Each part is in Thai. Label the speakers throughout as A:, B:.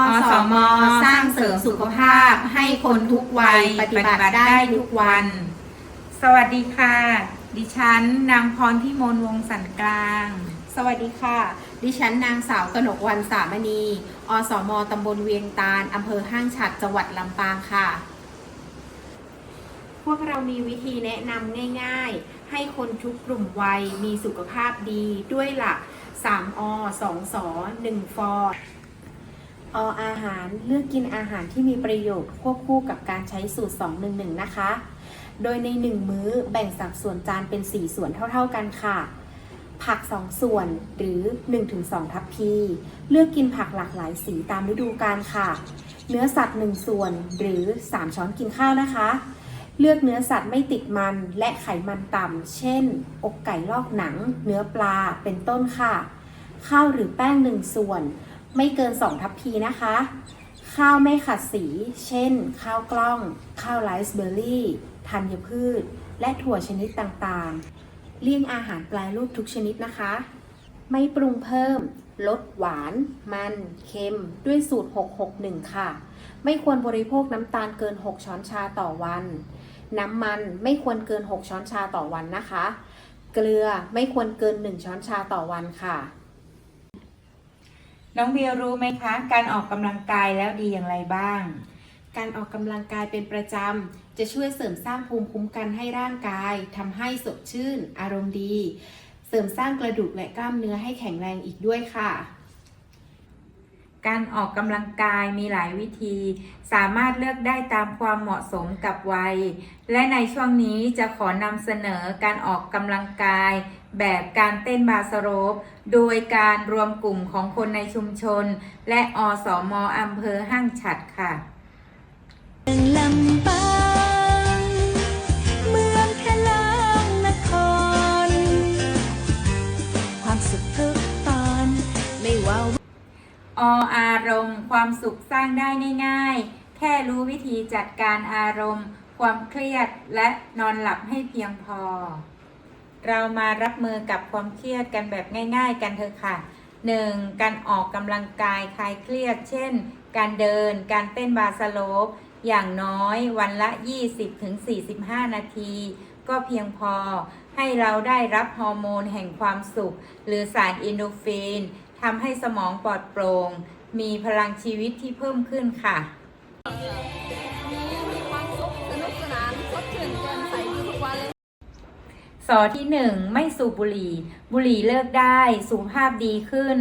A: อสมสร้างเสริมสุขภาพให้คนทุกวัยปฏิบัติได้ทุกวัน
B: สวัสดีค่ะ ดิฉันนางพรพิมลวงสันกลาง
A: สวัสดีค่ะ ดิฉันนางสาวกนกวันสามณี อสมตำบลเวียงตาลอำเภอห้างฉัดจังหวัดลำปางค่ะ พวกเรามีวิธีแนะนำง่าย ๆ ให้คนทุกกลุ่มวัยมีสุขภาพดีด้วยหลัก3อ2ส1ฟอ ออาหารเลือกกินอาหารที่มีประโยชน์ควบคู่กับการใช้สูตร 211 นะคะ โดยใน 1 มื้อแบ่งสัดส่วนจานเป็น 4 ส่วนเท่า ๆกันค่ะ ผัก 2 ส่วนหรือ 1-2 ทัพพี เลือกกินผักหลากหลายสีตามฤดูกาลค่ะ เนื้อสัตว์ 1 ส่วนหรือ 3 ช้อนกินข้าวนะคะ เลือกเนื้อสัตว์ไม่ติดมันและไขมันต่ำ เช่น อกไก่ลอกหนัง เนื้อปลา เป็นต้นค่ะ ข้าวหรือแป้ง 1 ส่วน ไม่เกิน 2 ทัพพีนะคะ ข้าวไม่ขัดสี เช่น ข้าวกล้อง ข้าวไรซ์เบอร์รี่ธัญพืช และถั่วชนิดต่างๆ เลี่ยงอาหารแปรรูปทุกชนิดนะคะ ไม่ปรุงเพิ่ม ลดหวาน มัน เค็ม ด้วยสูตร 661 ค่ะ ไม่ควรบริโภคน้ำตาลเกิน 6 ช้อนชาต่อวัน น้ำมันไม่ควรเกิน 6 ช้อนชาต่อวันนะคะ เกลือไม่ควรเกิน 1 ช้อนชาต่อวันค่ะ
B: น้องเบียร์รู้ไหมคะ การออกกำลังกายแล้วดีอย่างไรบ้าง
A: การออกกำลังกายเป็นประจำ จะช่วยเสริมสร้างภูมิคุ้มกันให้ร่างกายทำให้สดชื่น อารมณ์ดี เสริมสร้างกระดูกและกล้ามเนื้อให้แข็งแรงอีกด้วยค่ะ
B: การออกกำลังกายมีหลายวิธี สามารถเลือกได้ตามความเหมาะสมกับวัย และในช่วงนี้จะขอนำเสนอการออกกำลังกาย แบบการเต้นบาสโรปโดยการรวมกลุ่มของคนในชุมชน และอสมอำเภอห้างฉัดค่ะ
C: ออา
B: รมณ์ ความสุขสร้างได้ง่าย ๆ แค่รู้วิธีจัดการอารมณ์ ความเครียดและนอนหลับให้เพียงพอ เรามารับมือกับความเครียดกันแบบง่าย ๆ กันเถอะค่ะ 1. การออกกำลังกายคลายเครียด เช่น การเดิน การเต้นบาสโลป อย่างน้อยวันละ 20-45 นาทีก็เพียงพอให้เราได้รับฮอร์โมนแห่งความสุข หรือสารอินโดฟิน ทำให้สมองปลอดโปร่ง มีพลังชีวิตที่เพิ่มขึ้นค่ะสอที่หนึ่งไม่สูบบุหรี่ บุหรี่เลิกได้สุขภาพดีขึ้น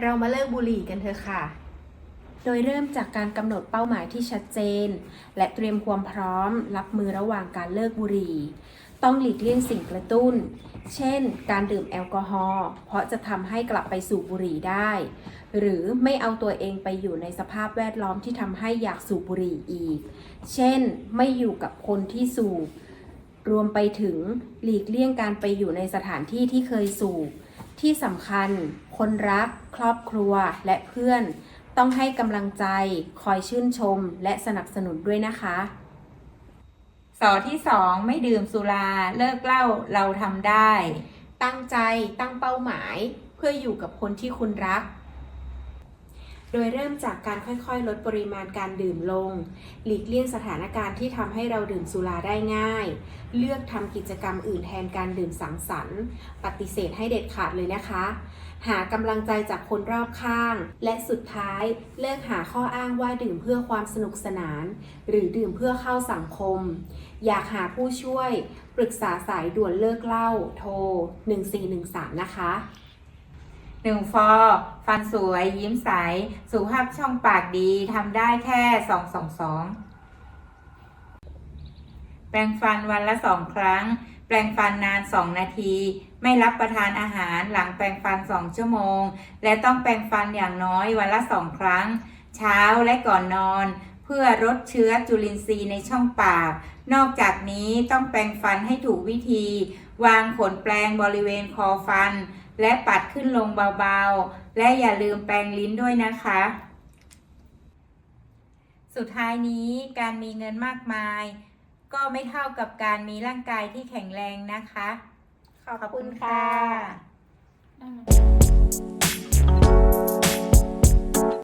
A: เรามาเลิกบุหรี่กันเถอะค่ะ โดยเริ่มจากการกำหนดเป้าหมายที่ชัดเจน และเตรียมความพร้อมรับมือระหว่างการเลิกบุหรี่ ต้องหลีกเลี่ยงสิ่งกระตุ้น เช่น การดื่มแอลกอฮอล์ เพราะจะทำให้กลับไปสูบบุหรี่ได้ หรือไม่เอาตัวเองไปอยู่ในสภาพแวดล้อมที่ทำให้อยากสูบบุหรี่อีก เช่น ไม่อยู่กับคนที่สูบ รวมไปถึงหลีกเลี่ยงการไปอยู่ในสถานที่ที่เคยสูบ ที่สำคัญ คนรัก ครอบครัว และเพื่อน ต้องให้กำลังใจ คอยชื่นชม และสนับสนุนด้วยนะคะ
B: สอที่สองไม่ดื่มสุราเลิกเหล้าเราทำได้
A: ตั้งใจตั้งเป้าหมาย เพื่ออยู่กับคนที่คุณรัก โดยเริ่มจากการค่อยๆ ลดปริมาณการดื่มลง หลีกเลี่ยงสถานการณ์ที่ทำให้เราดื่มสุราได้ง่าย เลือกทำกิจกรรมอื่นแทนการดื่มสังสรรค์ ปฏิเสธให้เด็ดขาดเลยนะคะ หากำลังใจจากคนรอบข้าง และสุดท้ายเลิกหาข้ออ้างว่าดื่มเพื่อความสนุกสนาน หรือดื่มเพื่อเข้าสังคม อยากหาผู้ช่วย ปรึกษาสายด่วนเลิกเหล้าโทร 1413 นะคะ
B: หนึ่งฟอฟันสวยยิ้มใส สุขภาพช่องปากดีทำได้แค่สองสองสองแปรงฟันวันละสองครั้ง แปรงฟันนานสองนาที ไม่รับประทานอาหารหลังแปรงฟันสองชั่วโมง และต้องแปรงฟันอย่างน้อยวันละสองครั้ง เช้าและก่อนนอน เพื่อลดเชื้อจุลินทรีย์ในช่องปาก นอกจากนี้ต้องแปรงฟันให้ถูกวิธี วางขนแปรงบริเวณคอฟัน และปัดขึ้นลงเบาๆ และอย่าลืมแปรงลิ้นด้วยนะคะ สุดท้ายนี้การมีเงินมากมาย ก็ไม่เท่ากับการมีร่างกายที่แข็งแรงนะคะ
A: ขอบคุ
B: ณ
A: ค่ะ
B: ค่ะ